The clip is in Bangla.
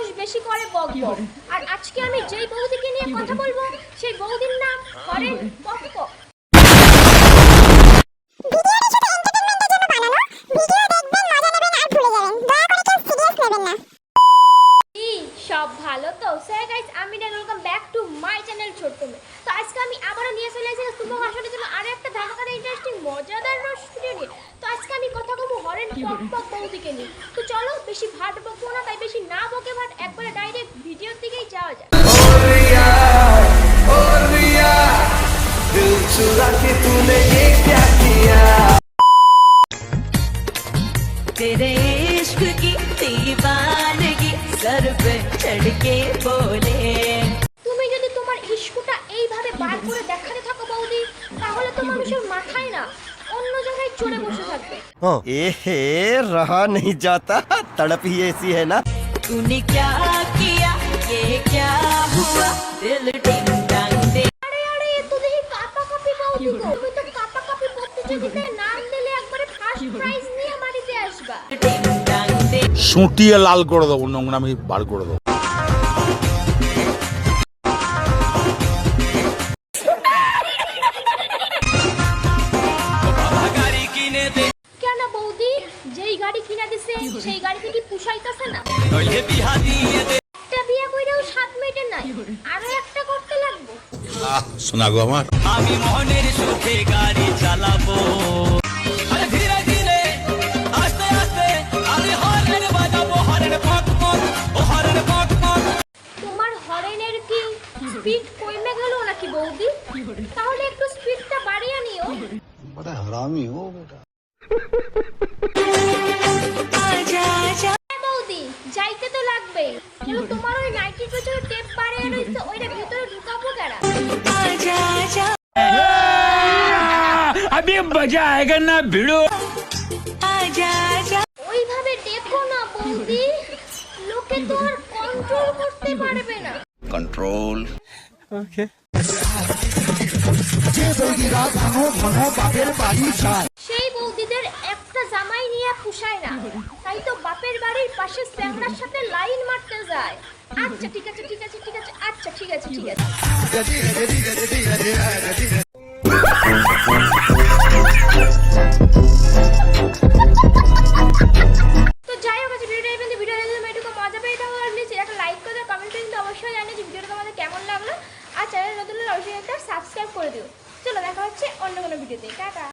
মানুষ বেশি করে বক বক। আর আজকে আমি যেই বৌদিকে নিয়ে কথা বলব সেই বৌদির নাম করেন বক বক। সব ভালো তো? স্যার গাইস আমি then welcome back to my channel ছোট্ট মেয়ে। তো আজকে আমি আবারও নিয়ে চলে এসেছি তোমার আসলে জন্য আরও একটা ধামাকার ইন্টারেস্টিং মজাদার রস ভিডিও নিয়ে। কথা বলবো হরেন পক পক বৌদিকে নিয়ে তো চলো বেশি ভাট বকবো না তাই বেশি না বকে ভাট একবারে ডাইরেক্ট ভিডিওর দিকেই যাওয়া যায় ओ रिया दिल चुरा के तूने ये क्या किया तेरे इश्क की दीवानगी सर पे चढ़ के बोले চড়ে বসে থাকবে एहे रहा नहीं जाता तड़प ही ऐसी है ना तूने क्या किया ये क्या हुआ दिल डिंग डांग दे আরে আরে এ তো দেখি কাপা কাপি বৌদি গো তুমি তো কাপা কাপি প্রতিযোগিতায় নাম দিলে একবারে ফার্স্ট প্রাইজ নিয়ে বাড়িতে আসবা डिंग डांग दे সুটিয়ে লাল করে দেবো নোংরামি বার করে দেবো যেই গাড়ি কিনা দিছে সেই গাড়িতে কি পুষাইতেছে না? একটা বিয়ে কইরাও সাত মিনিটের নাই আরও একটা করতে লাগবো। আহ শোনা গো আমার। আমি মোহনের সুখে গাড়ি চালাবো। আরে ধীরে ধীরে আস্তে আস্তে আমি হরেন বাজাবো হরেন পক পক ও হরেন পক পক। তোমার হরেনের কি স্পিড কমে গেল নাকি বৌদি? তাহলে একটু স্পিডটা বাড়িয়ে নিও। হ্যাঁ বৌদি যাইতে তো লাগবেই কিন্তু তোমার ওই নাইটি আমি মজা আয়েগা না ভিড়ো ওইভাবে দেখো না বৌদি লোকে তো আর কন্ট্রোল করতে পারবে না। কন্ট্রোল ওকে যে বৌদিরা ভাঙো ভাঙো বাপের বাড়ি যায় পুষায় না। তাই তো বাপের বাড়ির পাশে স্যাংরার সাথে লাইন মারতে যায়। আচ্ছা ঠিক আছে ঠিক আছে ঠিক আছে আচ্ছা ঠিক আছে ঠিক আছে। তো যাই হোক ভিডিওটা এই ভিডিও একটু মজা পেয়ে থাকো আর প্লিজ একটা লাইক করে দাও কমেন্ট করে কিন্তু অবশ্যই জানিও যে ভিডিওটা তোমাদের কেমন লাগল। আর চ্যানেল নতুন হলে অবশ্যই একটা সাবস্ক্রাইব করে দিও। চলো, দেখা হচ্ছে অন্য কোনো ভিডিওতে। টাটা।